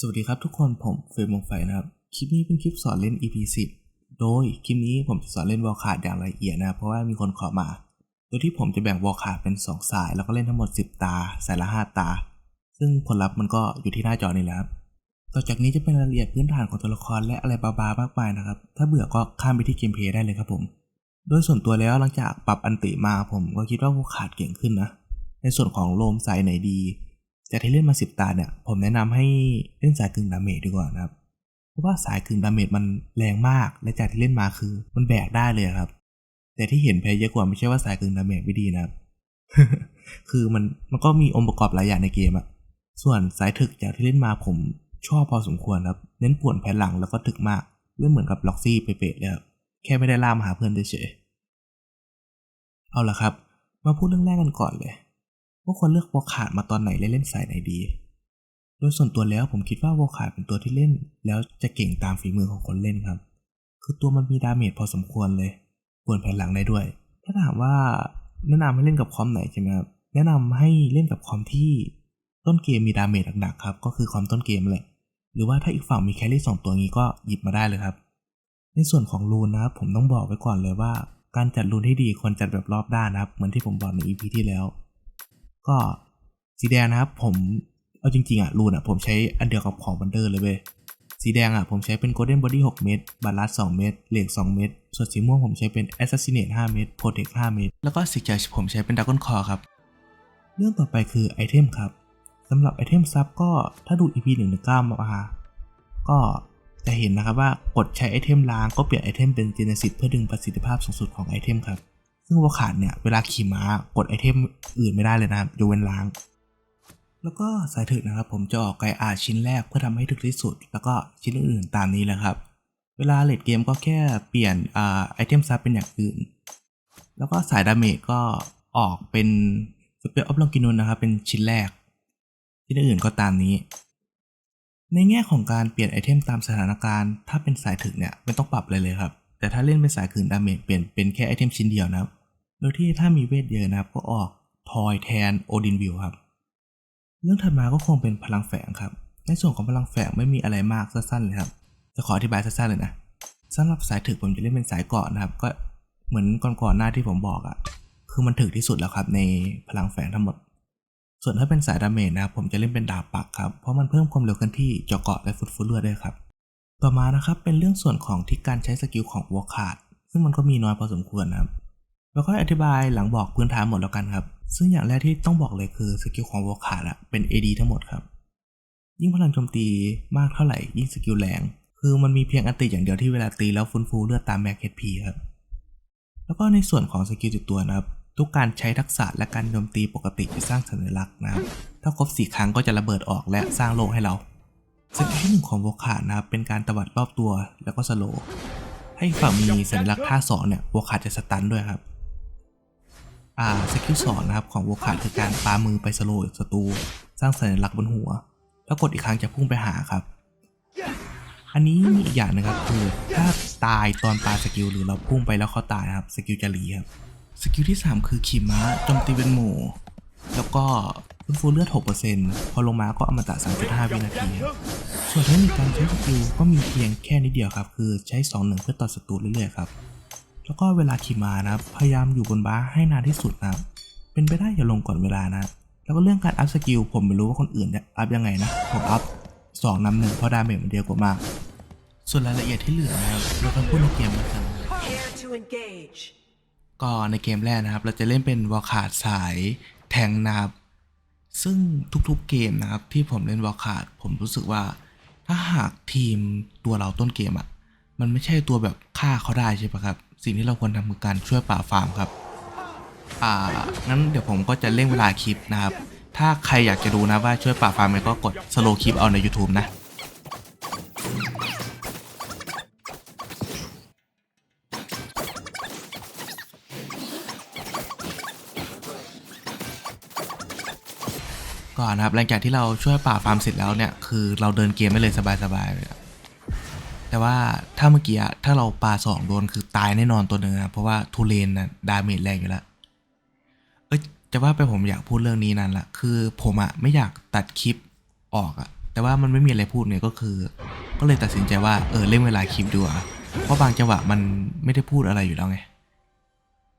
สวัสดีครับทุกคนผมเฟรมวงไฟนะครับ คลิปนี้เป็นคลิปสอนเล่น EP 10 โดยคลิปนี้ผมจะสอนเล่นวอลคาร์ดอย่างละเอียดนะ เพราะว่ามีคนขอมา โดยที่ผมจะแบ่งวอลคาร์ดเป็น 2 สาย แล้วก็เล่นทั้งหมด 10 ตา สายละ 5 ตา ซึ่งผลลัพธ์มันก็อยู่ที่หน้าจอนี่แหละครับ ต่อจากนี้จะเป็นรายละเอียดพื้นฐานของตัวละครและอะไรบาๆมากมายนะครับ ถ้าเบื่อก็ข้ามไปที่เกมเพลย์ได้เลยครับผม โดยส่วนตัวแล้วหลังจากปรับอันติมาผมก็คิดว่าวอลคาร์ดเก่งขึ้นนะ ในส่วนของโลมสายไหนดี จากที่เล่นมาสิบตาเนี่ยผมแนะนำให้เล่นสายกึ่งดาเมจดีกว่านะครับ เพราะว่าสายกึ่งดาเมจมันแรงมากและจากที่เล่นมาคือมันแบกได้เลยครับ แต่ที่เห็นแพ้เยอะกว่าไม่ใช่ว่าสายกึ่งดาเมจไม่ดีนะครับ คือมันมันก็มีองค์ประกอบหลายอย่างในเกมอะส่วนสายถึกจากที่เล่นมาผมชอบพอสมควรครับ เน้นป่วนแผ่นหลังแล้วก็ถึกมากเล่นเหมือนกับล็อกซี่เป๊ะๆเลยครับแค่ไม่ได้ล่ามาหาเพื่อนเฉยๆเอาละครับ มาพูดเรื่องแรกกันก่อนเลย ว่าควรเลือกวอลขาดมาตอนไหนและเล่นสายไหนดี โดยส่วนตัวแล้วผมคิดว่าวอลขาดเป็นตัวที่เล่น แล้วจะเก่งตามฝีมือของคนเล่นครับ คือตัวมันมีดาเมจพอสมควรเลยป่วนแผ่นหลังได้ด้วย ถ้าถามว่าแนะนำให้เล่นกับคอมไหนใช่ไหมครับ แนะนำให้เล่นกับคอมที่ต้นเกมมีดาเมจหนักๆครับ ก็คือคอมต้นเกมแหละ หรือว่าถ้าอีกฝั่งมีแครี่สองตัวนี้ก็หยิบมาได้เลยครับ ในส่วนของรูนนะครับผมต้องบอกไว้ก่อนเลยว่า การจัดรูนที่ดีควรจัดแบบรอบด้านนะครับ เหมือนที่ผมบอกใน EP ที่แล้ว ก็สีแดงนะครับ ผมเอาจริงๆอะรูนอะผมใช้อันเดียวกับของบันเดอร์เลยเว้ยสีแดงอะผมใช้เป็น Golden Body 6 เม็ดบัลลัส2เม็ดเหล็ก2เม็ดส่วนสีม่วงผมใช้เป็น Assassinate 5 เม็ด Protect 5 เม็ดแล้วก็สีแดงผมใช้เป็น Dragon Core ครับ เรื่องต่อไปคือไอเทมครับสำหรับไอเทมซับก็ถ้าดู EP 1 1 9มาก็จะเห็นนะครับว่ากดใช้ไอเทมล้างก็เปลี่ยนไอเทมเป็นเจเนซิสเพื่อดึงประสิทธิภาพสูงสุดของไอเทมครับ ซึ่งวอลขาดเนี่ยเวลาขี่ม้ากดไอเทมอื่นไม่ได้เลยนะครับยกเว้นล้าง แล้วก็สายถึกนะครับ ผมจะออกไกอาชิ้นแรกเพื่อทำให้ถึกที่สุด แล้วก็ชิ้นอื่นๆตามนี้แหละครับ เวลาเลดเกมก็แค่เปลี่ยนอไอเทมซับเป็นอย่างอื่น แล้วก็สายดาเมจก็ออกเป็นสเปรย์ออฟลองกินุนนะครับ เป็นชิ้นแรก ชิ้นอื่นก็ตามนี้ ในแง่ของการเปลี่ยนไอเทมตามสถานการณ์ ถ้าเป็นสายถึกเนี่ยไม่ต้องปรับเลยเลยครับ แต่ถ้าเล่นเป็นสายคืนดาเมจเปลี่ยนเป็นแค่ไอเทมชิ้นเดียวนะครับ โดยที่ถ้ามีเวทเยอะนะครับก็ออกทอยแทนโอดินวิวครับ เรื่องถัดมาก็คงเป็นพลังแฝงครับ ในส่วนของพลังแฝงไม่มีอะไรมากสั้นๆเลยครับ จะขออธิบายสั้นๆเลยนะสำหรับสายถึกผมจะเล่นเป็นสายเกาะนะครับ ก็เหมือนก่อนๆหน้าที่ผมบอกอะ่ะ คือมันถึกที่สุดแล้วครับ ในพลังแฝงทั้งหมด ส่วนถ้าเป็นสายดาเมจนะครับผมจะเล่นเป็นดาบปักครับ เพราะมันเพิ่มความเร็วเคลื่อนที่เจาะเกาะและฟุตฟุตเลือดด้วยครับ ต่อมานะครับเป็นเรื่องส่วนของที่การใช้สกิลของวอลคาร์ดซึ่งมันก็มีน้อยพอสมควรนะครับ แล้วก็อธิบายหลังบอกพื้นฐานหมดแล้วกันครับ ซึ่งอย่างแรกที่ต้องบอกเลยคือสกิลของวอลคาร์ดอะเป็น AD ทั้งหมดครับ ยิ่งพลังโจมตีมากเท่าไหร่ยิ่งสกิลแรง คือมันมีเพียงอันติอย่างเดียวที่เวลาตีแล้วฟื้นฟูเลือดตามแม็กเฮดพีครับ แล้วก็ในส่วนของสกิลติดตัวนะครับ ทุกการใช้ทักษะและการโจมตีปกติจะสร้างสัญลักษณ์นะครับ ถ้าครบ4ครั้งก็จะระเบิดออกและสร้างโลให้เราสกิลที่หนึ่งของวอลคาร์ดนะครับเป็นการตวัดรอบตัวแล้วก็สโลว์ถ้าอีกฝั่งมีสัญลักษณ์ท่าสองเนี่ยวอลคาร์ดจะสตันด้วยครับ อ่าสกิลสองนะครับของวอลคาดคือการปามือไปสโลว์ศัตรูสร้างสัญลักษณ์บนหัว แล้วกดอีกครั้งจะพุ่งไปหาครับ อันนี้มีอีกอย่างนึงครับคือถ้าตายตอนปาสกิลหรือเราพุ่งไปแล้วเขาตายนะครับสกิลจะรีครับสกิลที่ 3 คือขี่ม้าโจมตีเป็นหมู่ แล้วก็ฟื้นฟูเลือด 6%พอลงมาก็อมตะ 3.5 วินาที ส่วนเทคนิคการใช้สกิลก็มีเพียงแค่นิดเดียวครับ คือใช้ 2-1 เพื่อต่อศัตรูเรื่อยๆครับ แล้วก็เวลาขี่ม้านะครับ พยายามอยู่บนบ้าให้นานที่สุดนะครับ เป็นไปได้อย่าลงก่อนเวลานะ แล้วก็เรื่องการอัพสกิลผมไม่รู้ว่าคนอื่นเนี่ยอัพยังไงนะผมอัพ2นำหนึ่งเพราะดาเมจมันเดียวกว่ามาก ส่วนรายละเอียดที่เหลือนะครับเราต้องพูดในเกมแล้วกัน Prepare to engage. ก็ในเกมแรกนะครับ เราจะเล่นเป็นวอลคาร์ดสายแทงนะครับ ซึ่งทุกๆเกมนะครับ ที่ผมเล่นวอลคาร์ดผมรู้สึกว่า ถ้าหากทีมตัวเราต้นเกมอะ่ะมันไม่ใช่ตัวแบบฆ่าเขาได้ใช่ปะครับ สิ่งที่เราควรทำคือการช่วยป่าฟาร์มครับ อ่า งั้นเดี๋ยวผมก็จะเร่งเวลาคลิปนะครับ ถ้าใครอยากจะดูนะว่าช่วยป่าฟาร์มก็กดสโลคลิปเอาใน YouTube นะก่อนนะครับหลังจากที่เราช่วยป่าฟาร์มเสร็จแล้วเนี่ยคือเราเดินเกมได้เลยสบายๆเลย แต่ว่าถ้าเมื่อกี้ถ้าเราปาสองโดนคือตายแน่นอนตัวหนึ่งนะเพราะว่าทูเลนนะดาเมจแรงอยู่แล้ว เอ้ยจะว่าไปผมอยากพูดเรื่องนี้นั่นละคือผมอะไม่อยากตัดคลิปออกอะแแต่ว่ามันไม่มีอะไรพูดเนี่ยก็คือ ก็เลยตัดสินใจว่าเออเล่นเวลาคลิปดูอะเพราะบางจังหวะมันไม่ได้พูดอะไรอยู่แล้วไง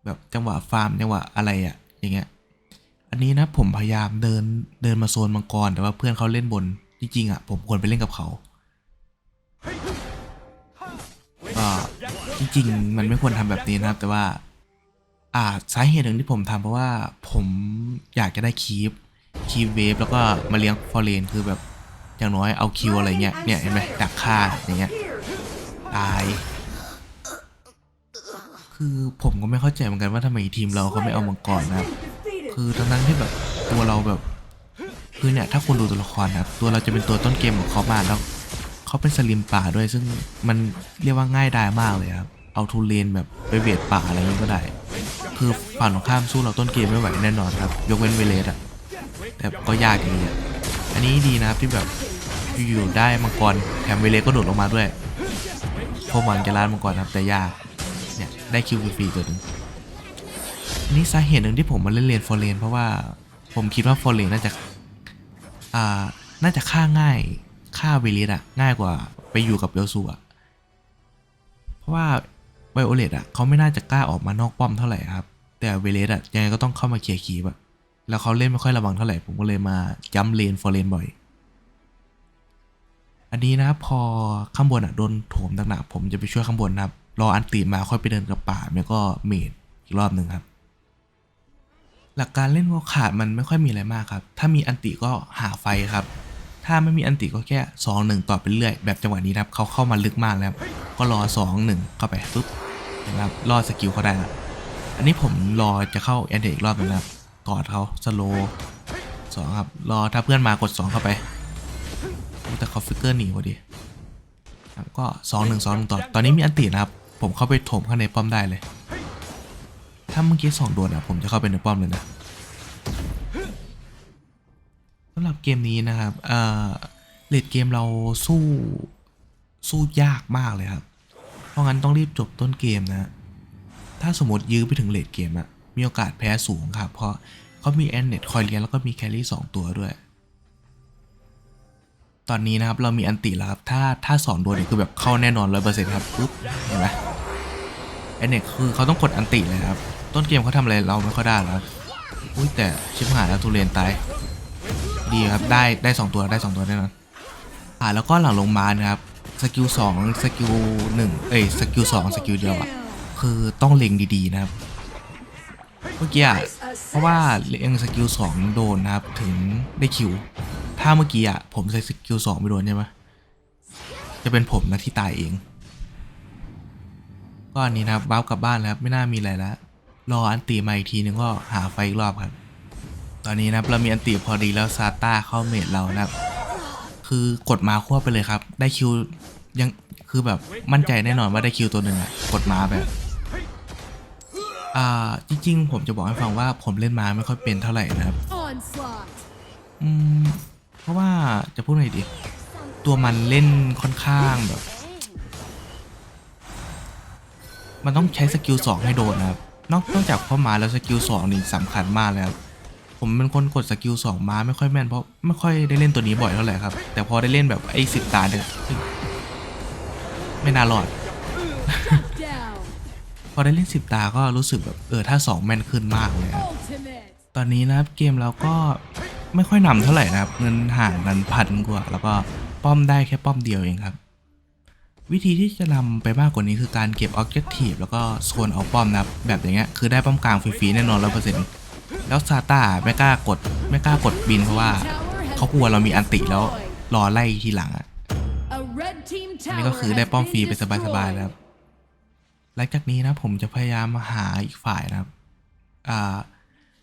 แบบจังหวะฟาร์มจังหวะอะไรอะอย่างเงี้ย อันนี้นะผมพยายามเดินเดินมาโซนมังกรแต่ว่าเพื่อนเขาเล่นบนจริงๆอะผมควรไปเล่นกับเขา จริงๆ มันไม่ควรทำแบบนี้นะครับ แต่ว่า อ่าสาเหตุหนึ่งที่ผมทำเพราะว่าผมอยากจะได้คีปคีปเวฟแล้วก็มาเลี้ยงฟอร์เรนคือแบบอย่างน้อยเอาคิวอะไรเงี้ยเนี่ยเห็นไหมดักฆ่าอย่างเงี้ยตาย คือผมก็ไม่เข้าใจเหมือนกันว่าทำไมทีมเราเขาไม่เอามังกรนะครับ คือทั้งนั้นที่แบบตัวเราแบบคือเนี่ยถ้าคุณดูตัวละครนะตัวเราจะเป็นตัวต้นเกมของเขามาแล้ว เขาเป็นสลิมป่าด้วยซึ่งมันเรียกว่าง่ายดายมากเลยครับ เอาทูเลนแบบไปเวทป่าอะไรนี้ก็ได้ คือฝั่งตรงข้ามสู้เราต้นเกมไม่ไหวแน่นอนครับ ยกเว้นเวเลสอะแต่ก็ยากอย่างนี้อันนี้ดีนะครับที่แบบอยู่ๆได้มังกรแถมเวเลสก็โดดลงมาด้วยพวกมันจะล่ามังกรครับแต่ยากเนี่ยได้คิวฟรีๆตัวหนึงอันนี้สาเหตุหนึ่งที่ผมมาเล่นเลนฟอร์เรนเพราะว่าผมคิดว่าฟอร์เรนน่าจะอ่าน่าจะฆ่าง่าย ฆ่าเวลิสอะง่ายกว่าไปอยู่กับเบลซูอะเพราะว่าไวโอเลตอะเขาไม่น่าจะกล้าออกมานอกป้อมเท่าไหร่ครับ แต่เวลิสอะยังไงก็ต้องเข้ามาเคลียร์คีบอะแล้วเขาเล่นไม่ค่อยระวังเท่าไหร่ ผมก็เลยมาย้ำเลนฟอร์เรนบ่อย อันนี้นะครับพอข้างบนอะโดนโถมหนักๆผมจะไปช่วยข้างบนนะครับ รออันตีมาค่อยไปเดินกับป่าแล้วก็เมดอีกรอบหนึ่งครับหลักการเล่นวอลขาดมันไม่ค่อยมีอะไรมากครับ ถ้ามีอันติก็หาไฟครับ ถ้าไม่มีอันติก็แค่2อหนึ่งต่อไปเรื่อยแบบจังหวะนี้นะครับเขาเข้ามาลึกมากแล้วก็รอ2อหนึ่งเข้าไปปุ๊บนไหมครับรอสกิลเขาได้ล้วอันนี้ผมรอจะเข้าแอนเดอีกรอบหนึงนะครับกอดเขาสโลสองครับรอถ้าเพื่อนมากด 2 เข้าไปแต่เขาฟิกเกอร์หนีพอดีก็2อหนึ่งสองหนึ่งต่อตอนนี้มีอันตินะครับ ผมเข้าไปถมข้างในป้อมได้เลย ถ้าเมื่อกี้สองโดนอะผมจะเข้าไปในป้อมเลยนะำหรับเกมนี้นะครับเอ่อเลดเกมเราสู้สู้ยากมากเลยครับ เพราะงั้นต้องรีบจบต้นเกมนะ ถ้าสมมติยื้อไปถึงเลดเกมอะมีโอกาสแพ้สูงครับ เพราะเขามีแอนเน็ตคอยเลี้ยนแล้วก็มีแครี่สองตัวด้วย ตอนนี้นะครับเรามีอันติแล้วครับถ้าถ้าสองโดนเนี่ยคือแบบเข้าแน่นอนร้อยเปอร์เซ็นต์ครับปุ๊บเห็นไหมไอเน็กคือเขาต้องกดอันติเลยครับ ต้นเกมเขาทำอะไรเราไม่ค่อยได้แล้วอุ้ยแต่ชิบหายแล้วทุเรียนตาย ดีครับ ได้ได้สองตัวได้สองตัวแน่นอนอ่าแล้วก็หลังลงมานะครับสกิลสองสกิลหนึ่งเอ้ยสกิลสองสกิลเดียวอะคือต้องเล็งดีๆนะครับเมื่อกี้อะเพราะว่าเล็งสกิลสองโดนนะครับถึงได้คิว ถ้าเมื่อกี้อะผมใส่สกิลสองไม่โดนใช่ไหมจะเป็นผมนะที่ตายเองก็อันนี้นะครับว้ากลับบ้านแล้วไม่น่ามีอะไรแล้วรออันตีมาอีกทีนึงก็หาไฟอีกรอบครับ ตอนนี้นะเรามีอันตีพอดีแล้วซาต้าเข้าเมดเรานะครับคือกดมาควบไปเลยครับ ได้คิวยังคือแบบมั่นใจแน่นอนว่าได้คิวตัวหนึ่งอะกดมาแบบอ่าจริง ๆ ผมจะบอกให้ฟังว่าผมเล่นมาไม่ค่อยเป็นเท่าไหร่นะครับอืมเพราะว่าจะพูดไงดี ตัวมันเล่นค่อนข้างแบบ มันต้องใช้สกิลสองให้โดนนะครับนอกนอกจากเข้ามาแล้วสกิลสองนี่สำคัญมากเลยครับ ผมเป็นคนกดสกิลสองมาไม่ค่อยแม่นเพราะไม่ค่อยได้เล่นตัวนี้บ่อยเท่าไหร่ครับ แต่พอได้เล่นแบบไอ้สิบตาเนี่ยไม่น่ารอด พอได้เล่นสิบตาก็รู้สึกแบบเออถ้าสองแม่นขึ้นมากเลยครับตอนนี้นะครับเกมเราก็ไม่ค่อยนำเท่าไหร่นะครับ เงินห่างกันพันกว่า แล้วก็ป้อมได้แค่ป้อมเดียวเองครับ วิธีที่จะนำไปมากกว่านี้คือการเก็บออบเจกตีฟแล้วก็โซนเอาป้อมนะครับแบบอย่างเงี้ยคือได้ป้อมกลางฟรีๆแน่นอนร้อยเปอร์เซ็นต์ แล้วซาต้าไม่กล้ากดไม่กล้ากดบินเพราะว่าเขากลัวเรามีอันติแล้วรอไล่ทีหลังอะอันนี้ก็คือได้ป้อมฟรีไปสบายๆแล้วครับ หลังจากนี้นะผมจะพยายามมาหาอีกฝ่ายนะครับ อ่า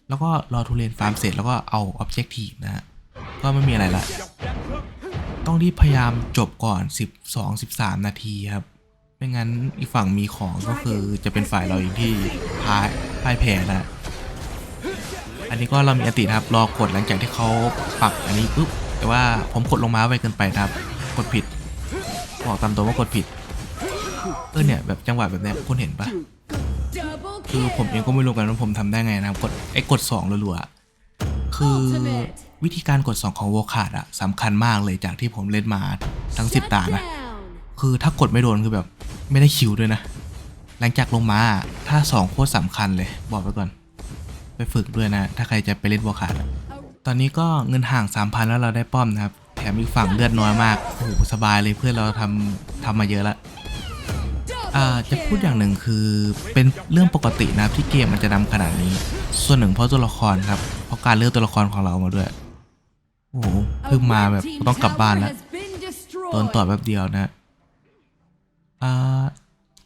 แล้วก็รอทุเรียนฟาร์มเสร็จแล้วก็เอาออบเจกตีฟนะฮะ ก็ไม่มีอะไรละ ต้องรีบพยายามจบก่อน 12 13 นาทีครับ ไม่งั้นอีกฝั่งมีของก็คือจะเป็นฝ่ายเราเองที่พ่ายพ่ายแพ้นะ อันนี้ก็เรามีอตินะครับ รอกดหลังจากที่เขาปรับอันนี้ปุ๊บ แต่ว่าผมกดลงมาไวเกินไปครับ กดผิด บอกตามตัวว่ากดผิด เออเนี่ยแบบจังหวะแบบนี้คุณเห็นปะคือผมเองก็ไม่รู้กันว่าผมทำได้ไงนะครับ กดไอ้กดสองรัวๆ คือวิธีการกด 2 ของโวคาดอะสำคัญมากเลยจากที่ผมเล่นมาทั้ง 10 ตานะ คือถ้ากดไม่โดนคือแบบไม่ได้คิวด้วยนะ หลังจากลงมาถ้า 2 โคตรสำคัญเลยบอกไว้ก่อน ไปฝึกด้วยนะ ถ้าใครจะไปเล่นโวคาดตอนนี้ก็เงินห่าง 3,000 แล้วเราได้ป้อมนะครับ แถมอีกฝั่งเลือดน้อยมาก โอ้โห สบายเลยเพื่อนเราทำทำมาเยอะล้วอ่าจะพูดอย่างหนึ่งคือเป็นเรื่องปกตินะครับที่เกมมันจะนำขนาดนี้ ส่วนหนึ่งเพราะตัวละครครับ เพราะการเลือกตัวละครของเรามาด้วย โอ้โหเพิ่งมาแบบต้องกลับบ้านแล้วโดนต่อแป๊บเดียวนะอ่า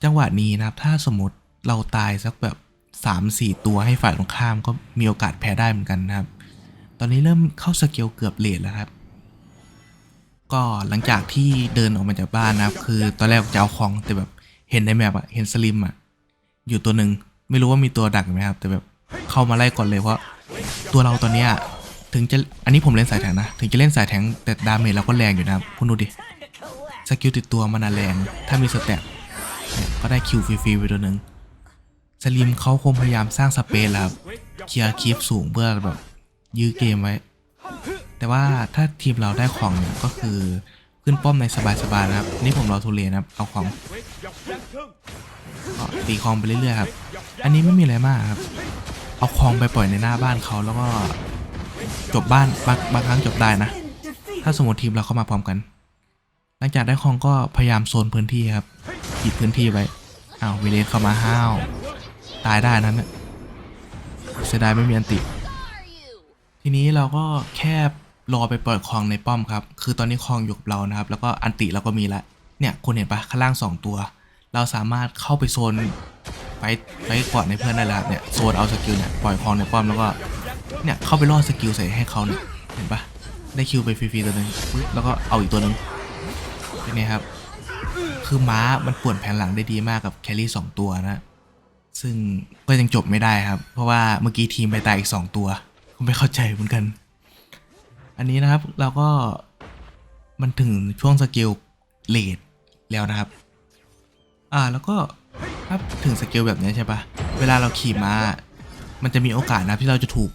จังหวะนี้นะครับถ้าสมมติเราตายสักแบบ สามสี่ตัวให้ฝ่ายตรงข้ามก็มีโอกาสแพ้ได้เหมือนกันนะครับ ตอนนี้เริ่มเข้าสเกลเกือบเลทแล้วครับ ก็หลังจากที่เดินออกมาจากบ้านนะครับ คือตอนแรกจะเอาของแต่แบบเห็นในแมปอะเห็นสลิมอะอยู่ตัวหนึ่งไม่รู้ว่ามีตัวดักไหมครับ แต่แบบเข้ามาไล่ก่อนเลยเพราะตัวเราตอนเนี้ยถึงจะอันนี้ผมเล่นสายแทงนะ ถึงจะเล่นสายแทงแต่ดาเมจเราก็แรงอยู่นะครับคุณดูดิสกิลติดตัวมันแรง ถ้ามีสแต็กเนี่ยก็ได้คิวฟรีๆไปตัวหนึ่ง สลิมเขาคงพยายามสร้างสเปซแล้วครับเคลียร์คีฟสูงเพื่อแบบยื้อเกมไว้ แต่ว่าถ้าทีมเราได้ของเนี่ยก็คือขึ้นป้อมในสบายๆนะครับ นี่ผมรอทูเลนครับ เอาของตีคลองไปเรื่อยๆครับ อันนี้ไม่มีอะไรมากครับ เอาคลองไปปล่อยในหน้าบ้านเขาแล้วก็จบบ้านบางบางครั้งจบได้นะ ถ้าสมมติทีมเราเข้ามาพร้อมกัน หลังจากได้คลองก็พยายามโซนพื้นที่ครับหยิบพื้นที่ไว้อ้าวเวเลสเข้ามาห้าว ตายได้นั้นน่ะเสียดายไม่มีอันติ ทีนี้เราก็แค่รอไปเปิดคลองในป้อมครับ คือตอนนี้คลองอยู่กับเรานะครับ แล้วก็อันติเราก็มีละ เนี่ยคุณเห็นปะข้างล่างสองตัว เราสามารถเข้าไปโซนไปไปกอนในเพื่อนได้แล้วเนี่ยโซนเอาสกิลเนี่ยปล่อยคลองในป้อมแล้วก็เนี่ยเข้าไปล่อสกิลใส่ให้เขาเนี่ยเห็นปะได้คิวไปฟรีๆตัวหนึงแล้วก็เอาอีกตัวหนึงเป็นไงครับ คือม้ามันป่วนแผนหลังได้ดีมากกับแครี่สองตัวนะ ซึ่งก็ยังจบไม่ได้ครับ เพราะว่าเมื่อกี้ทีมไปตายอีกสองตัวผมไม่เข้าใจเหมือนกัน อันนี้นะครับเราก็มันถึงช่วงสกิลเลดแล้วนะครับ อ่าแล้วก็ถ้าถึงสกิลแบบนี้ใช่ปะเวลาเราขี่ม้า มันจะมีโอกาสนะที่เราจะถูก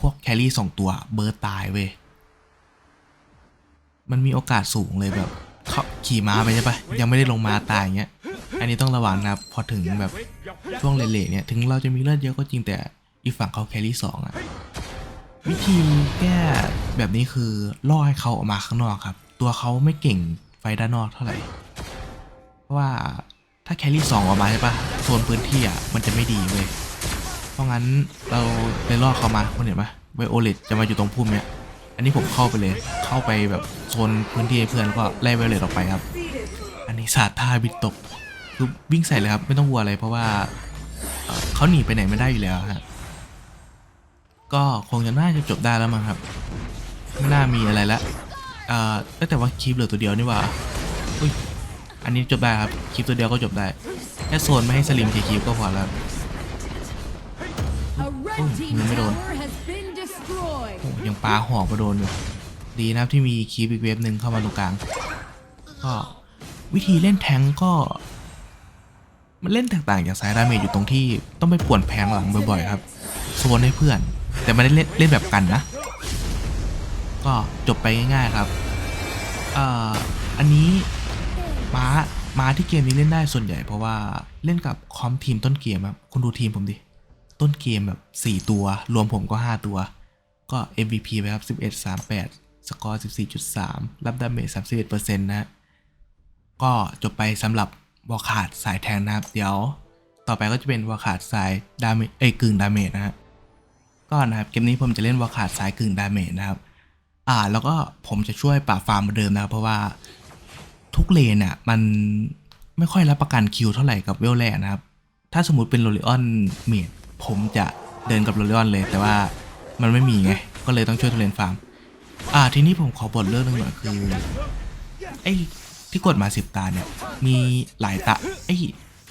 พวกแครี่สองตัวเบิร์ตตายเว้ย มันมีโอกาสสูงเลยแบบเขาขี่ม้าไปใช่ปะยังไม่ได้ลงม้าตายอย่างเงี้ย อันนี้ต้องระวังนะครับ พอถึงแบบช่วงเละๆเนี่ย ถึงเราจะมีเลือดเยอะก็จริงแต่อีกฝั่งเขาแครี่สองอะวิธีแก้แบบนี้คือล่อให้เขาออกมาข้างนอกครับ ตัวเขาไม่เก่งไฟด้านนอกเท่าไหร่ เพราะว่าถ้าแครี่สองออกมาใช่ปะโซนพื้นที่อะมันจะไม่ดีเว้ยเพราะงั้นเราเลยล่อเขามาคุณเห็นปะไวโอเลตจะมาอยู่ตรงพุ่มเนี้ยอันนี้ผมเข้าไปเลยเข้าไปแบบโซนพื้นที่เพื่อนแล้วก็ไล่ไวโอเลตออกไปครับ อันนี้สาดท่าบิดตก คือวิ่งใส่เลยครับ ไม่ต้องกลัวอะไรเพราะว่าเอ่อเขาหนีไปไหนไม่ได้อยู่แล้วฮะก็คงจะน่าจะจบได้แล้วมั้งครับไม่น่ามีอะไรละเอ่อเอ้ยแต่ว่าคลิปเหลือตัวเดียวนี่หว่าอุ้ยอันนี้จบได้ครับคลิปตัวเดียวก็จบได้แค่โซนไม่ให้สลิมทีคลิปก็พอแล้ว A red Ui, team người mới đồn. tower has been destroyed. โอ้ยังปลาหอกมาโดนอยู่ดีนะครับที่มีคีบอีกเวฟหนึ่งเข้ามาตรงกลาง ก็วิธีเล่นแทงก์ก็ มันเล่นแตกต่างจากสายดาเมจอยู่ตรงที่ต้องไปป่วนแพงหลังบ่อยๆครับโซนให้เพื่อน แต่ไม่ได้เล่นเล่นแบบกันนะ ก็จบไปง่ายๆครับเอ่ออันนี้ม้าม้าที่เกมนี้เล่นได้ส่วนใหญ่เพราะว่าเล่นกับคอมทีมต้นเกมครับคุณดูทีมผมดิ ต้นเกมแบบ4ตัว รวมผมก็ 5 ตัว ก็ MVP ไปครับ 11 38 สกอร์ 14.3 รับดาเมจ31%นะฮะก็จบไปสำหรับ วอลขาดสายแทงนะครับ เดี๋ยว ต่อไปก็จะเป็นวอลขาดสายดาเมจเอ้ยกึ่งดาเมจนะฮะก็นะครับเกมนี้ผมจะเล่นวอลขาดสายกึ่งดาเมจนะครับอ่าแล้วก็ผมจะช่วยปราบฟาร์มเหมือนเดิมนะครับเพราะว่าทุกเลนอะมันไม่ค่อยรับประกันคิวเท่าไหร่กับเวลแรกนะครับ ถ้าสมมติเป็นโรลิออนเมดผมจะเดินกับโรลิออนเลย แต่ว่ามันไม่มีไง ก็เลยต้องช่วยทุเรนฟาร์ม อ่าทีนี้ผมขอบทเรื่องหนึงหน่อยคือไอ้ ที่กดมาสิบตาเนี่ยมีหลายตาไอ้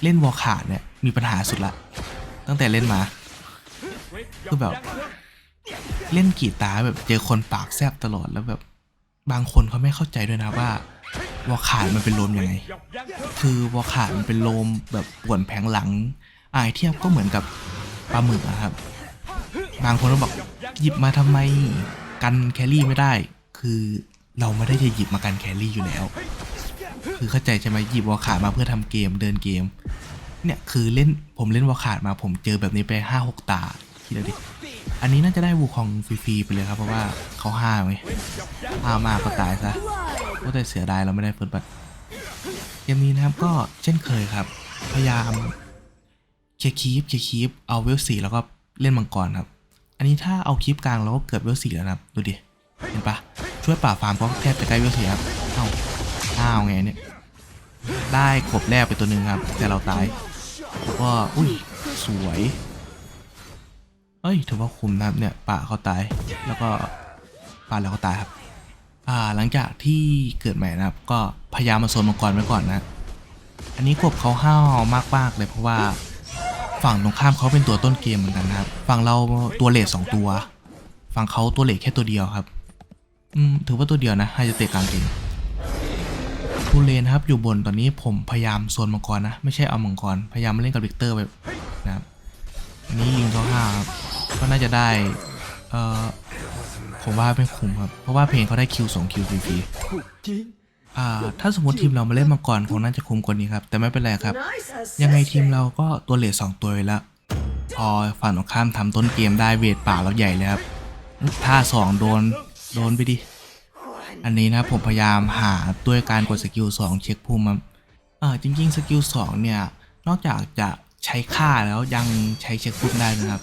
เล่นวอลขาดเนี่ยมีปัญหาสุดละ ตั้งแต่เล่นมาคือแบบเล่นกี่ตาแบบเจอคนปากแซบตลอดแล้วแบบบางคนเขาไม่เข้าใจด้วยนะว่าวอลขาดมันเป็นโลมยังไง คือวอลขาดมันเป็นโลมแบบป่วนแผงหลังอายเทียบก็เหมือนกับปลาหมึกอะครับ บางคนก็บอกหยิบมาทำไมกันแครี่ไม่ได้ คือเราไม่ได้จะหยิบมากันแครี่อยู่แล้ว คือเข้าใจใช่ไหมหยิบวอลขาดมาเพื่อทำเกมเดินเกม เนี่ยคือเล่นผมเล่นวอลขาดมาผมเจอแบบนี้ไปห้าหกตาคิดดูดิอันนี้น่าจะได้วูคองฟรีๆไปเลยครับเพราะว่าเขาห้าไงห้ามากก็ตายซะก็แต่เสียดายเราไม่ได้เฟิร์สบัตเกมนี้นะครับก็เช่นเคยครับ พยายามเคลียร์คีฟเคลียร์คีฟเอาเวลสี่แล้วก็เล่นมังกรครับ อันนี้ถ้าเอาคีฟกลางเราก็เกือบเวลสี่แล้วนะครับดูดิเห็นปะช่วยป่าฟาร์มก็แทบจะใกล้เวลสี่ครับเอ้า อ้าวไงเนี่ย ได้กบแรกไปตัวหนึ่งครับ แต่เราตายแล้วก็อุ้ยสวยเอ้ยถือว่าคุ้มนะครับเนี่ยป่าเขาตายแล้วก็ป่าแล้วเขาตายครับอ่าหลังจากที่เกิดใหม่นะครับ ก็พยายามมาโซนมังกรไว้ก่อนนะ อันนี้กบเขาห้าวมากๆเลยเพราะว่าฝั่งตรงข้ามเขาเป็นตัวต้นเกมเหมือนกันนะครับ ฝั่งเราตัวเลทสองตัว ฝั่งเขาตัวเลทแค่ตัวเดียวครับ อืมถือว่าตัวเดียวนะให้จะเตะกลางเกม ทูเลนครับอยู่บนตอนนี้ผมพยายามโซนมังกรนะ ไม่ใช่เอามังกร พยายามมาเล่นกับวิกเตอร์ไปนะครับอันนี้ลิงเขาห้าครับก็น่าจะได้เอ่อผมว่าไม่คุ้มครับ เพราะว่าเพลงเขาได้คิวสองคิวฟรีๆอ่าถ้าสมมติทีมเรามาเล่นมาก่อนคงน่าจะคุ้มกว่านี้ครับ แต่ไม่เป็นไรครับ ยังไงทีมเราก็ตัวเลทสองตัวแล้วพอฝั่งตรงข้ามทำต้นเกมได้เวทป่าเราใหญ่เลยครับท่าสองโดนโดนไปดิ อันนี้นะผมพยายามหาด้วยการกดสกิลสองเช็คภูมิครับเออจริง ๆ สกิลสองเนี่ย นอกจากจะใช้ค่าแล้วยังใช้เช็คภูมิได้นะครับ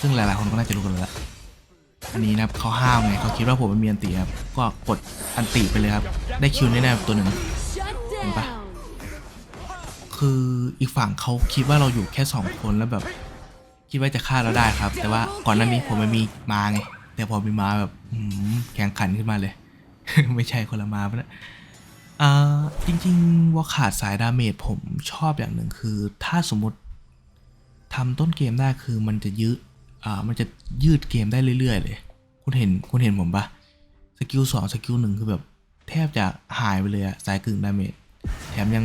ซึ่งหลายๆคนก็น่าจะรู้กันแล้วอันนี้นะครับเขาห้ามไงเขาคิดว่าผมเป็นเมียนตีครับก็กดอันติไปเลยครับ ได้คิวแน่ๆตัวหนึ่ง Shut Ủa ba? down. คืออีกฝั่งเขาคิดว่าเราอยู่แค่สองคนแล้วแบบ คิดว่าจะฆ่าเราได้ครับ แต่ว่าก่อนหน้านี้ผมไม่มีมาไงแต่พอมีมาแบบแข่งขันขึ้นมาเลย ไม่ใช่คนละมาปะเนี่อ่าจริงๆว่าขาดสายดาเมจผมชอบอย่างหนึ่งคือ ถ้าสมมติทำต้นเกมได้คือมันจะยืดอ่ามันจะยืดเกมได้เรื่อยๆ เลย คุณเห็นคุณเห็นผมปะสกิลสองสกิลหนึ่งคือแบบแทบจะหายไปเลยอะสายกึ่งดาเมจแถมยัง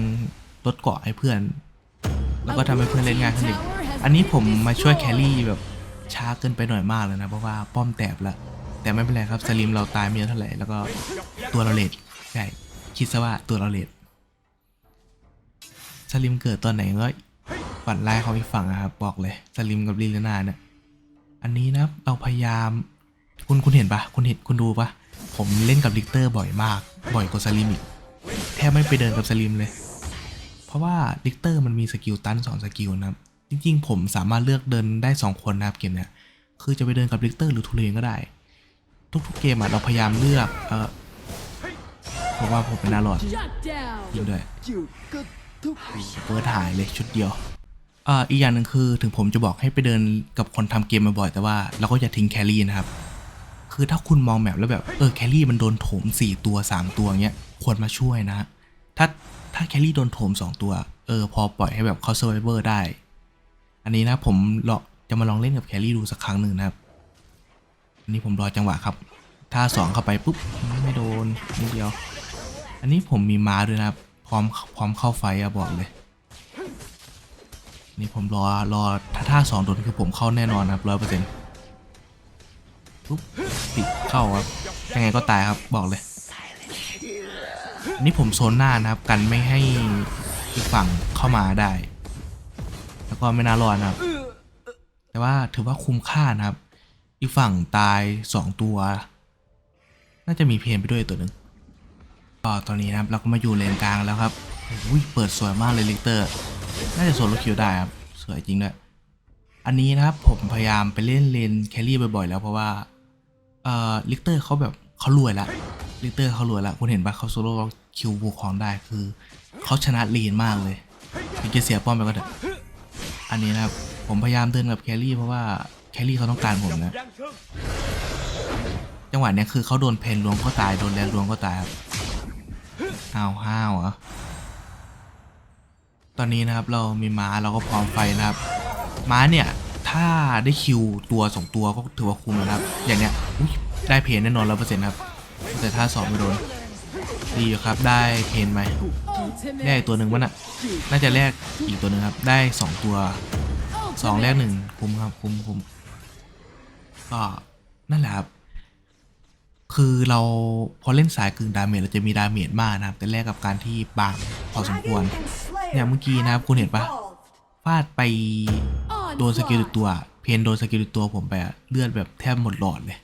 ลดเกาะให้เพื่อน แล้วก็ทำให้เพื่อนเล่นง่ายขึ้นอีกอันนี้ผมมาช่วยแครี่แบบช้าเกินไปหน่อยมากเลยนะ เพราะว่าป้อมแตบละ แต่ไม่เป็นไรครับสลิมเราตายไม่เยอะเท่าไหร่แล้วก็ตัวเราเลดใช่คิดซะว่าตัวเราเลดสลิมเกิดตอนไหนก็ฝันร้ายเขาอีกฝั่งอะครับบอกเลยสลิมกับลิลนาเนี่ยอันนี้นะเราพยายาม คุณคุณเห็นปะคุณเห็นคุณดูปะผมเล่นกับลิกเตอร์บ่อยมาก บ่อยกว่าสลิมอีกแทบไม่ไปเดินกับสลิมเลย เพราะว่าลิกเตอร์มันมีสกิลตันสองสกิลนะครับจริงๆ ผมสามารถเลือกเดินได้ 2 คนนะครับเกมเนี้ยคือจะไปเดินกับลิกเตอร์หรือทูเรนก็ได้ ทุกๆเกมอะเราพยายามเลือกเออเพราะว่าผมเป็นนาร์ลอดยิงด้วยเปิดหายเลยชุดเดียวอ่าอีกอย่างหนึ่งคือถึงผมจะบอกให้ไปเดินกับคนทำเกมบ่อยๆแต่ว่าเราก็อย่าทิ้งแครี่นะครับ คือถ้าคุณมองแบบแล้วแบบเออแครี่มันโดนโถมสี่ตัวสามตัวเงี้ยควรมาช่วยนะถ้าถ้าแครี่โดนโถมสองตัวเออพอปล่อยให้แบบเขาเซอร์ไวเวอร์ได้ อันนี้นะผมลองจะมาลองเล่นกับแครี่ดูสักครั้งหนึ่งนะครับ นนี้ผมรอจังหวะครับถ้าสองเข้าไปปุ๊บไม่โดนนิดเดียว อันนี้ผมมีม้าด้วยนะครับพร้อมพร้อมเข้าไฟอะบอกเลย นี่ผมรอรอถ้าท่าสองโดนคือผมเข้าแน่นอนครับร้อยเปอร์เซ็นต์ปุ๊บปิดเข้าครับยังไงก็ตายครับบอกเลย อันนี้ผมโซนหน้านะครับ กันไม่ให้อีกฝั่งเข้ามาได้ แล้วก็ไม่น่ารอดนะครับ แต่ว่าถือว่าคุ้มค่านะครับ อีกฝั่งตายสองตัว น่าจะมีเพนไปด้วยตัวหนึ่งก็ตอนนี้นะครับเราก็มาอยู่เลนกลางแล้วครับอุ้ยเปิดสวยมากเลยลิกเตอร์ น่าจะโซโลคิวได้ครับสวยจริงด้วยอันนี้นะครับผมพยายามไปเล่นเลนแครี่บ่อยๆแล้วเพราะว่าเอ่อลิกเตอร์เขาแบบเขารวยละลิกเตอร์เขารวยละคุณเห็นปะเขาโซโล่คิวบูของได้คือเขาชนะเลนมากเลยถึงจะเสียป้อมไปก็เถอะอันนี้นะครับผมพยายามเดินกับแครี่เพราะว่า แครี่เขาต้องการผมนะ จังหวะเนี้ยคือเขาโดนเพนรวมก็ตาย โดนแรงรวมก็ตายครับห้าวห้าวเหรอ ตอนนี้นะครับเรามีม้าเราก็พร้อมไฟนะครับ ม้าเนี่ยถ้าได้คิวตัวสองตัวก็ถือว่าคุ้มนะครับ อย่างเนี้ยได้เพนแน่นอนร้อยเปอร์เซ็นต์ครับ แต่ถ้าสองไม่โดน ดีอยู่ครับได้เพนไหมได้ Ultimate. อีกตัวหนึ่งวะน่ะ น่าจะแลกอีกตัวหนึ่งครับ ได้สองตัวสองแลกหนึ่งคุ้มครับคุ้มคุ้ม ก็นั่นแหละครับคือเราพอเล่นสายกึ่งดาเมจเราจะมีดาเมจมากนะครับ แต่แลกกับการที่บางพอสมควรเนี่ยเมื่อกี้นะครับคุณเห็นปะฟาดไปโดนสกิลอีกตัว เพนโดนสกิลอีกตัวผมไปอะเลือดแบบแทบหมดหลอดเลย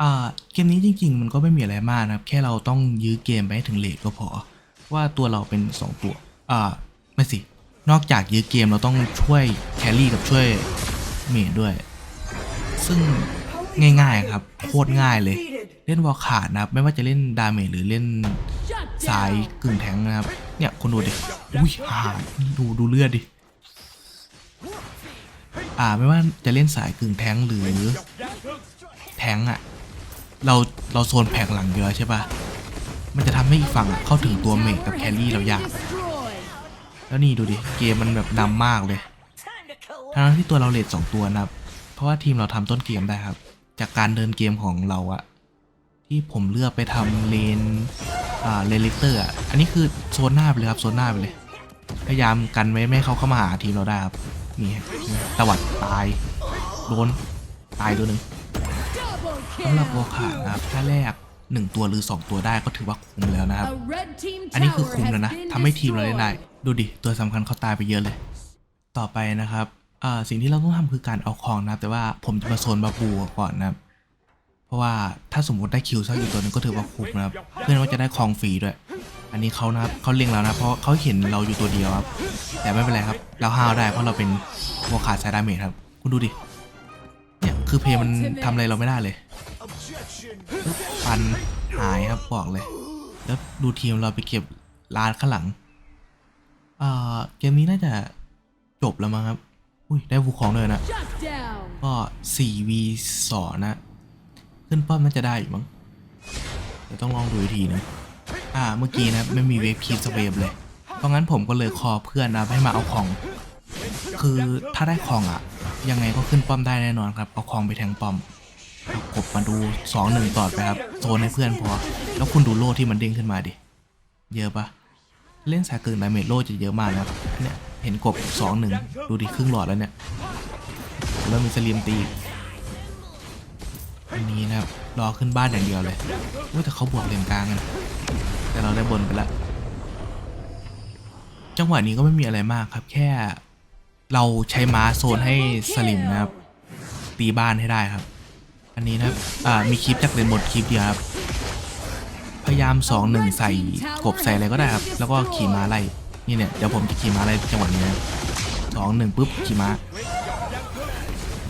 อ่าเกมนี้จริง ๆ มันก็ไม่มีอะไรมากนะครับ แค่เราต้องยื้อเกมไปให้ถึงเลทก็พอ ว่าตัวเราเป็น 2 ตัวอ่าไม่สินอกจากยื้อเกมเราต้องช่วยแครี่กับช่วยเมดด้วย ซึ่งง่ายๆครับ โคตรง่ายเลย เล่นวอลขาดนะครับ ไม่ว่าจะเล่นดาเมจหรือเล่นสายกึ่งแทงนะครับ เนี่ยคุณดูดิ อุ้ยอ่าดูดูเลือดดิ อ่าไม่ว่าจะเล่นสายกึ่งแทงหรือ แทงอะเราเราโซนแผงหลังเยอะใช่ปะมันจะทำให้อีกฝั่งเข้าถึงตัวเมจกับแคลรี่เรายาก แล้วนี่ดูดิ เกมมันแบบนำมากเลย ทั้งที่ตัวเราเลทสองตัวนะครับ เพราะว่าทีมเราทำต้นเกมได้ครับ จากการเดินเกมของเราอะที่ผมเลือกไปทำเลนอ่าเลนลิเตอร์อะอันนี้คือโซนหน้าไปเลยครับโซนหน้าไปเลย พยายามกันไว้ไม่ให้เขาเข้ามาหาทีมเราได้ครับนี่ตวัดตายโดนตายตัวหนึ่งสำหรับโวขานะครับถ้าแรกหนึ่งตัวหรือสองตัวได้ก็ถือว่าคุมแล้วนะครับ อันนี้คือคุมแล้วนะทำให้ทีมเราได้ดูดิ ตัวสำคัญเขาตายไปเยอะเลย ต่อไปนะครับ สิ่งที่เราต้องทำคือการเอาของนะครับแต่ว่าผมจะมาโซนบาบูก่อนนะครับเพราะว่าถ้าสมมติได้คิวสักอีกตัวนึงก็ถือว่าคุ้มนะครับเพื่อนว่าจะได้ของฟรีด้วย อันนี้เขานะครับเขาเล็งเรานะเพราะเขาเห็นเราอยู่ตัวเดียวครับ แต่ไม่เป็นไรครับ เราห้าวได้เพราะเราเป็นโวขาดไซดาเมจครับ คุณดูดิเนี่ยคือเพย์มันทำอะไรเราไม่ได้เลยปันหายครับบอกเลย แล้วดูทีมเราไปเก็บลานข้างหลังอ่อเกมนี้น่าจะจบแล้วมั้งครับ อุ้ยได้วูคองเลยนะ Shut down. ก็ 4v 2นะ ขึ้นป้อมน่าจะได้อยู่มั้งเดี๋ยวต้องลองดูอีกทีนะอ่าเมื่อกี้นะไม่มีเวฟคีสเวฟเลย เพราะงั้นผมก็เลยคอเพื่อนนะให้มาเอาของ คือถ้าได้ของอะ ยังไงก็ขึ้นป้อมได้แน่นอนครับ เอาของไปแทงป้อมเอากบมาดู2 1ต่อไปครับโซนให้เพื่อนพอ แล้วคุณดูโล่ที่มันเด้งขึ้นมาดิ เยอะปะเล่นสายเกินดาเมจโล่จะเยอะมากนะครับเนี่ย เห็นกบ2 1ดูดิครึ่งหลอดแล้วเนี่ยเริ่มมีสลิมตีอันนี้นะครับรอขึ้นบ้านอย่างเดียวเลยว่าแต่เขาบวกเลนกลางกันแต่เราได้บนไปแล้วจังหวะนี้ก็ไม่มีอะไรมากครับ แค่เราใช้ม้าโซนให้สลิมนะครับ ตีบ้านให้ได้ครับ อันนี้นะครับมีคลิปจากเลนบนคลิปเดียวครับ พยายามสองหนึ่งใส่กบใส่อะไรก็ได้ครับ แล้วก็ขี่ม้าไล่ นี่เนี่ยเดี๋ยวผมจะขี่ม้าไล่จังหวะนี้นะสองหนึ่งปุ๊บขี่ม้า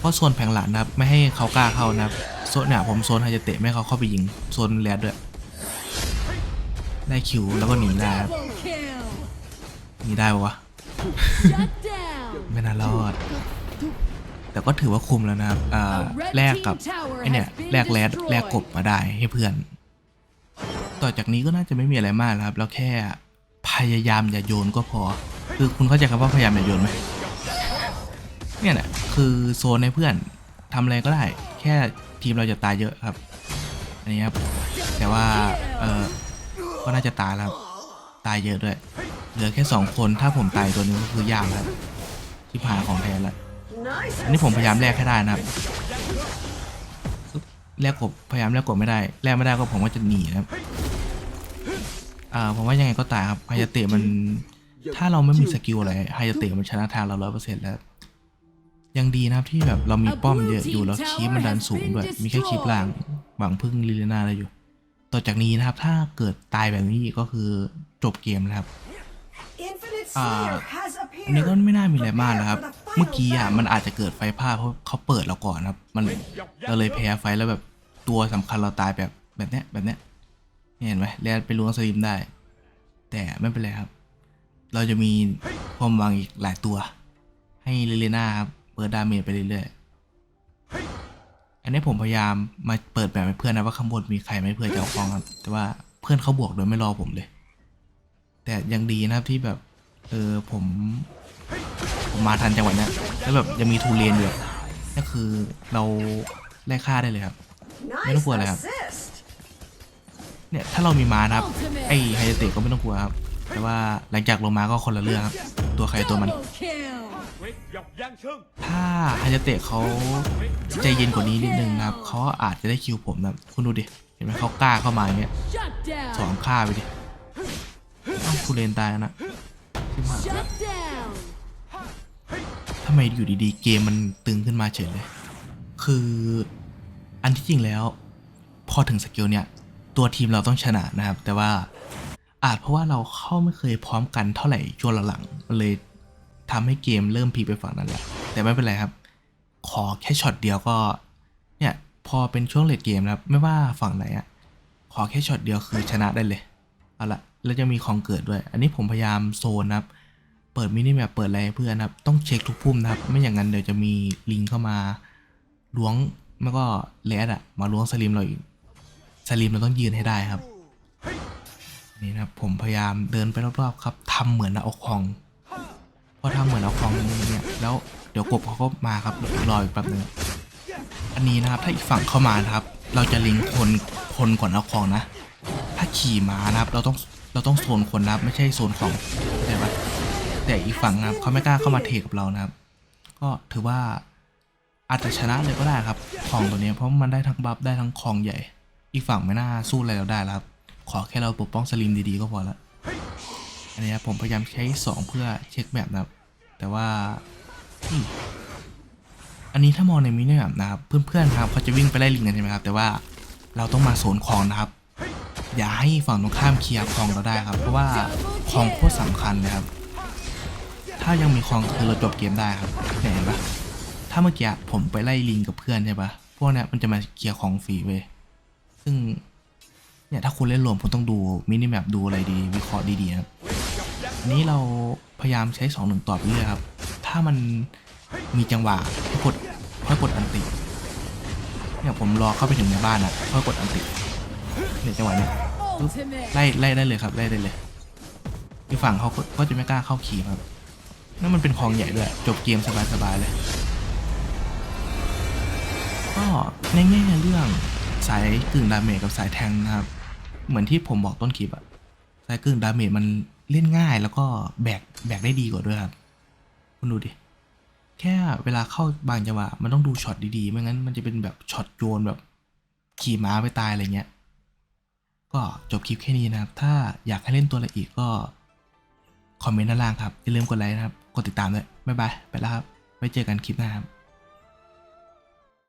ก็โซนแผงหลังนะครับ ไม่ให้เขากล้าเข้านะครับโซนเนี่ยผมโซนไฮจะเตะไม่เขาเข้าไปยิงโซนแรดด้วยได้คิวแล้วก็หนีได้ครับหนีได้ปะวะ ไม่น่ารอด แต่ก็ถือว่าคุมแล้วนะครับอ่าแลกกับไอเนี่ยแลกแรดแลกกบมาได้ให้เพื่อน ต่อจากนี้ก็น่าจะไม่มีอะไรมากแล้วครับแล้วแค่ พยายามอย่าโยนก็พอ คือคุณเข้าใจคำว่าพยายามอย่าโยนไหมเนี่ยแหละคือโซนให้เพื่อนทำอะไรก็ได้ แค่ทีมเราจะตายเยอะครับอันนี้ครับแต่ว่าเออก็น่าจะตายแล้วตายเยอะด้วยเหลือแค่สองคนถ้าผมตายตัวนึงก็คือยากแล้วที่ผ่าของแทนแล้วอันนี้ผมพยายามแลกให้ได้นะครับแลกกบพยายามแลกกบไม่ได้แลกไม่ได้ก็ผมก็จะหนีนะครับ อ่าผมว่ายังไงก็ตายครับไฮยาเตะมัน ถ้าเราไม่มีสกิลอะไรไฮยาเตะมันชนะทางเราร้อยเปอร์เซ็นต์แล้ว ยังดีนะครับที่แบบเรามีป้อมเยอะอยู่แล้วคีปมันดันสูงด้วย มีแค่คีปล่างหวังพึ่งลิเลนาอะไรอยู่ ต่อจากนี้นะครับ ถ้าเกิดตายแบบนี้อีกก็คือจบเกมนะครับอ่าอันนี้ก็ไม่น่ามีอะไรมากนะครับ เมื่อกี้อะมันอาจจะเกิดไฟพลาดเพราะเขาเปิดเราก่อนครับ มันเราเลยแพ้ไฟแล้วแบบตัวสำคัญเราตายแบบแบบเนี้ยแบบเนี้ย เห็นไหมแลนไปล้วงสลิมได้ แต่ไม่เป็นไรครับ เราจะมีความหวังอีกหลายตัว ให้เลเลน่าครับเปิดดาเมจไปเรื่อยๆ อันนี้ผมพยายามมาเปิดแบบให้เพื่อนนะว่าข้างบนมีใครไหมเพื่อจะเอาของครับแต่ว่าเพื่อนเขาบวกโดยไม่รอผมเลย แต่ยังดีนะครับที่แบบเออผมผมมาทันจังหวะนี้แล้วแบบยังมีทูเรียนอยู่ก็คือเราไล่ฆ่าได้เลยครับ ไม่ต้องกลัวเลยครับ เนี่ยถ้าเรามีมานะครับไอ้ไฮเตะก็ไม่ต้องกลัวครับแต่ว่าหลังจากลงมาก็คนละเรื่องครับ ตัวใครตัวมัน ถ้าไฮายาเตะเขาใจเย็นกว่านี้นิดนึงนะครับเขาอาจจะได้คิวผมนะคุณดูดิเห็นไหมเขากล้าเข้ามาอย่างเงี้ยสองฆ่าไปดิเอ้าคุณเลนตายนะทำไมอยู่ดีๆ เกมมันตึงขึ้นมาเฉยเลย คืออันที่จริงแล้ว พอถึงสกิลเนี่ย ตัวทีมเราต้องชนะนะครับ แต่ว่าอาจเพราะว่าเราเข้าไม่เคยพร้อมกันเท่าไหร่ช่วงหลังๆเลยทำให้เกมเริ่มพลิกไปฝั่งนั้นแหละแต่ไม่เป็นไรครับ ขอแค่ช็อตเดียวก็เนี่ยพอเป็นช่วงเลดเกมนะครับไม่ว่าฝั่งไหนอะขอแค่ช็อตเดียวคือชนะได้เลยเอาละแล้วจะมีของเกิดด้วย อันนี้ผมพยายามโซนนะครับ เปิดมินิแมปเปิดอะไรเพื่อนนะครับ ต้องเช็คทุกพุ่มนะครับ ไม่อย่างนั้นเดี๋ยวจะมีลิงเข้ามาล้วงแล้วก็เลสอะมาล้วงสลิมเราอีก สลิมเราต้องยืนให้ได้ครับ นี่นะครับผมพยายามเดินไปรอบๆครับทำเหมือนเอาคองพอทำเหมือนเอาคองเนี่ยแล้วเดี๋ยวกบเขาก็มาครับรออีกแป๊บนึงอันนี้นะครับถ้าอีกฝั่งเข้ามานะครับ เราจะลิงคนคนก่อนเอาคองนะ ถ้าขี่ม้านะครับเราต้องเราต้องโซนคนนะครับ ไม่ใช่โซนของเข้าใจปะแต่อีกฝั่งนะครับเขาไม่กล้าเข้ามาเทกับเรานะครับ ก็ถือว่าอาจจะชนะเลยก็ได้ครับ ของตัวนี้เพราะมันได้ทั้งบัฟได้ทั้งของใหญ่ อีกฝั่งไม่น่าสู้อะไรเราได้แล้วครับขอแค่เราปกป้องสลิมดีๆก็พอละอันนี้ครับผมพยายามใช้ 2 เพื่อเช็คแบบนะครับ แต่ว่าอันนี้ถ้ามองในมินิแบบนะครับ เพื่อนๆครับเขาจะวิ่งไปไล่ลิงกันใช่ไหมครับ แต่ว่าเราต้องมาโซนคลองนะครับ อย่าให้ฝั่งตรงข้ามเคลียร์คลองเราได้ครับ เพราะว่าคลองโคตรสำคัญเลยครับ ถ้ายังมีคลองคือเราจบเกมได้ครับเนี่ยเห็นปะถ้าเมื่อกี้ผมไปไล่ลิงกับเพื่อนใช่ปะพวกเนี้ยมันจะมาเคลียร์ของฟรีเว้ย ซึ่งเนี่ยถ้าคุณเล่นรวมคุณต้องดูมินิแมปดูอะไรดีวิเคราะห์ดีๆครับนี้เราพยายามใช้สองหนึ่งต่อไปเรื่อยครับ ถ้ามันมีจังหวะให้กดค่อยกดอันติเนี่ยผมรอเข้าไปถึงในบ้านอะค่อยกดอันติเนี่ยจังหวะเนี้ยไล่ไล่ได้เลยครับไล่ได้เลยอีกฝั่งเขาก็ก็จะไม่กล้าเข้าขี่ครับนั่นมันเป็นคลองใหญ่ด้วย จบเกมสบายๆเลยก็ในแง่เรื่อง สายกึ่งดาเมจกับสายแทงนะครับ เหมือนที่ผมบอกต้นคลิปอะสายกึ่งดาเมจมันเล่นง่ายแล้วก็แบกแบกได้ดีกว่าด้วยครับ คุณดูดิ แค่เวลาเข้าบางจังหวะมันต้องดูช็อตดีๆ ไม่งั้นมันจะเป็นแบบช็อตโยนแบบขี่ม้าไปตายอะไรเงี้ย ก็จบคลิปแค่นี้นะครับ ถ้าอยากให้เล่นตัวอะไรอีกก็ คอมเมนต์ด้านล่างครับ อย่าลืมกดไลค์นะครับ กดติดตามด้วย บ๊ายบาย ไปแล้วครับ ไว้เจอกันคลิปหน้าครับ